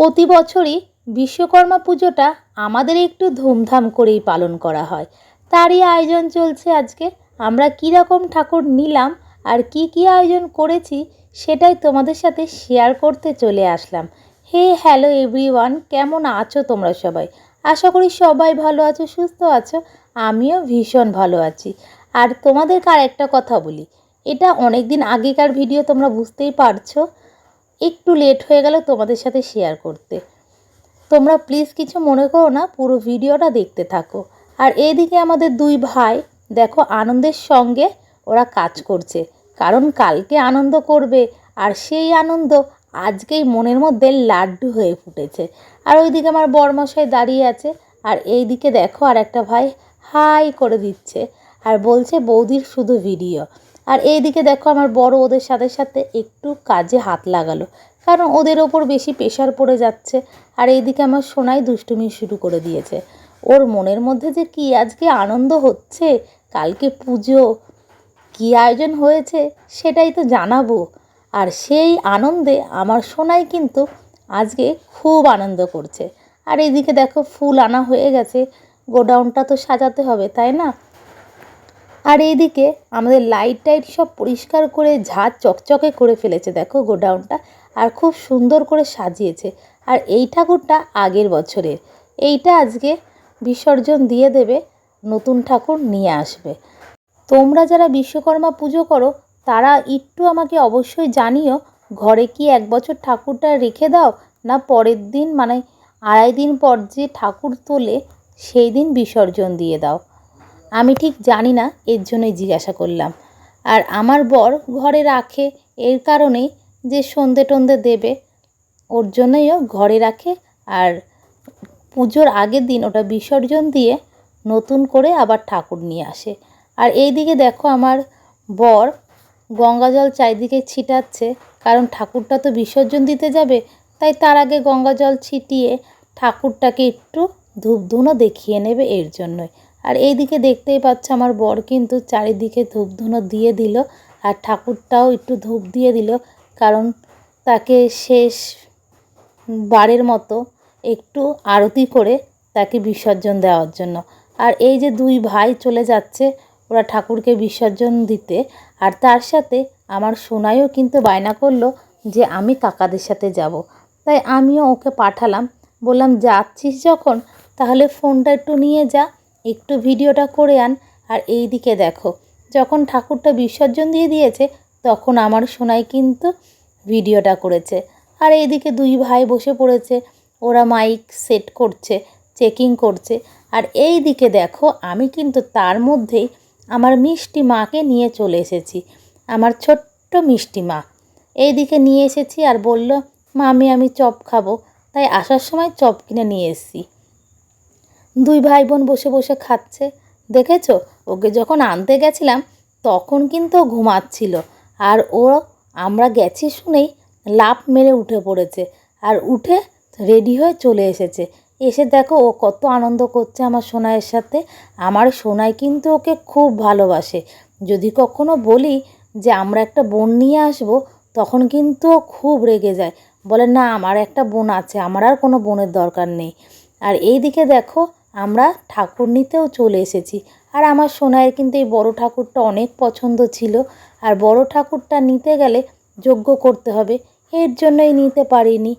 প্রতি বছরই বিশ্বকর্মা পুজোটা আমাদের একটু ধুমধাম করেই পালন করা হয়। তারই আয়োজন চলছে আজকে। আমরা কী রকম ঠাকুর নিলাম আর কি কি আয়োজন করেছি সেটাই তোমাদের সাথে শেয়ার করতে চলে আসলাম। হে হ্যালো এভরিওয়ান, কেমন আছো তোমরা সবাই? আশা করি সবাই ভালো আছো, সুস্থ আছো। আমিও ভীষণ ভালো আছি। আর তোমাদেরকে আর একটা কথা বলি, এটা অনেক দিন আগেকার ভিডিও তোমরা বুঝতেই পারছ। একটু লেট হয়ে গেল তোমাদের সাথে শেয়ার করতে। তোমরা প্লিজ কিছু মনে করো না, পুরো ভিডিওটা দেখতে থাকো। আর এইদিকে আমাদের দুই ভাই, দেখো আনন্দের সঙ্গে ওরা কাজ করছে, কারণ কালকে আনন্দ করবে, আর সেই আনন্দ আজকেই মনের মধ্যে লাড্ডু হয়ে ফুটেছে। আর ওইদিকে আমার বরমশাই দাঁড়িয়ে আছে, আর এই দিকে দেখো আর একটা ভাই হাই করে দিচ্ছে, আর বলছে বৌদির শুধু ভিডিও আর এইদিকে দেখো আমার বড় ওদের সাথে সাথে একটু কাজে হাত লাগালো, কারণ ওদের ওপর বেশি প্রেশার পড়ে যাচ্ছে। আর এইদিকে আমার সোনাই দুষ্টুমি শুরু করে দিয়েছে। ওর মনের মধ্যে যে কি আজকে আনন্দ হচ্ছে, কালকে পুজো, কী আয়োজন হয়েছে সেটাই তো জানাব। আর সেই আনন্দে আমার সোনাই কিন্তু আজকে খুব আনন্দ করছে। আর এইদিকে দেখো ফুল আনা হয়ে গেছে, গোডাউনটা তো সাজাতে হবে, তাই না? আর এইদিকে আমাদের লাইট টাইট সব পরিষ্কার করে ঝাঁ চকচকে করে ফেলেছে, দেখো গোডাউনটা। আর খুব সুন্দর করে সাজিয়েছে। আর এই ঠাকুরটা আগের বছরের। এইটা আজকে বিসর্জন দিয়ে দেবে, নতুন ঠাকুর নিয়ে আসবে। তোমরা যারা বিশ্বকর্মা পুজো করো, তারা একটু আমাকে অবশ্যই জানিও, ঘরে কি এক বছর ঠাকুরটা রেখে দাও, না পরের দিন মানে আড়াই দিন পর যে ঠাকুর তোলে, সেই দিন বিসর্জন দিয়ে দাও। আমি ঠিক জানি না, এর জন্যই জিজ্ঞাসা করলাম। আর আমার বর ঘরে রাখে, এর কারণেই যে সন্ধে টন্ধে দেবে, ওর জন্যইও ঘরে রাখে। আর পুজোর আগের দিন ওটা বিসর্জন দিয়ে নতুন করে আবার ঠাকুর নিয়ে আসে। আর এই দিকে দেখো আমার বর গঙ্গা জল চারিদিকে ছিটাচ্ছে, কারণ ঠাকুরটা তো বিসর্জন দিতে যাবে, তাই তার আগে গঙ্গা জল ছিটিয়ে ঠাকুরটাকে একটু ধূপধুনো দেখিয়ে নেবে এর জন্যই। আর এই দিকে দেখতেই পাচ্ছ আমার বর কিন্তু চারিদিকে ধূপধুনো দিয়ে দিল আর ঠাকুরটাও একটু ধূপ দিয়ে দিল, কারণ তাকে শেষ বারের মতো একটু আরতি করে তাকে বিসর্জন দেওয়ার জন্য। আর এই যে দুই ভাই চলে যাচ্ছে, ওরা ঠাকুরকে বিসর্জন দিতে। আর তার সাথে আমার সোনাইও কিন্তু বায়না করল যে আমি কাকাদের সাথে যাব। তাই আমিও ওকে পাঠালাম। বললাম, যাচ্ছিস যখন, তাহলে ফোনটা একটু নিয়ে যা। একটু ভিডিওটা করে আন আর এই দিকে দেখো। যখন ঠাকুরটা বিসর্জন দিয়ে দিয়েছে, তখন আমার সোনাই কিন্তু ভিডিওটা করেছে। আর এইদিকে দুই ভাই বসে পড়েছে, ওরা মাইক সেট করছে, চেকিং করছে। আর এই দিকে দেখো, আমি কিন্তু তার মধ্যেই আমার মিষ্টি মাকে নিয়ে চলে এসেছি, আমার ছোট্ট মিষ্টি মা। এই দিকে নিয়ে এসেছি আর বলল মামি আমি চপ খাব। তাই আসার সময় চপ কিনে নিয়ে এসেছি। দুই ভাই বোন বসে বসে খাচ্ছে। দেখেছ? ওকে যখন আনতে গেছিলাম, তখন কিন্তু ঘুমাচ্ছিল। আর ও, আমরা গেছি শুনেই লাফ মেরে উঠে পড়েছে। আর উঠে রেডি হয়ে চলে এসেছে। এসে দেখো, ও কত আনন্দ করছে আমার সোনাইয়ের সাথে। আমার সোনাই কিন্তু ওকে খুব ভালোবাসে। যদি কখনো বলি যে আমরা একটা বোন নিয়ে আসব, তখন কিন্তু ও খুব রেগে যায়। বলে, না, আমার একটা বোন আছে। আমার আর কোনো বোনের দরকার নেই। আর এই দিকে দেখো আমরা ঠাকুর নিতেও চলে এসেছি। আর আমার সোনাইয়ের কিন্তু এই বড় ঠাকুরটা অনেক পছন্দ ছিল। আর বড় ঠাকুরটা নিতে গেলে যজ্ঞ করতে হবে। এর জন্যই নিতে পারিনি।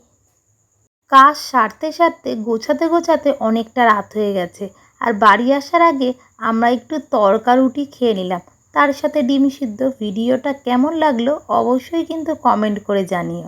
কাজ সারতে সারতে, গোছাতে গোছাতে অনেকটা রাত হয়ে গেছে। আর বাড়ি আসার আগে আমরা একটু তরকা রুটি খেয়ে নিলাম। তার সাথে ডিম সিদ্ধ। ভিডিওটা কেমন লাগল অবশ্যই কিন্তু কমেন্ট করে জানিও।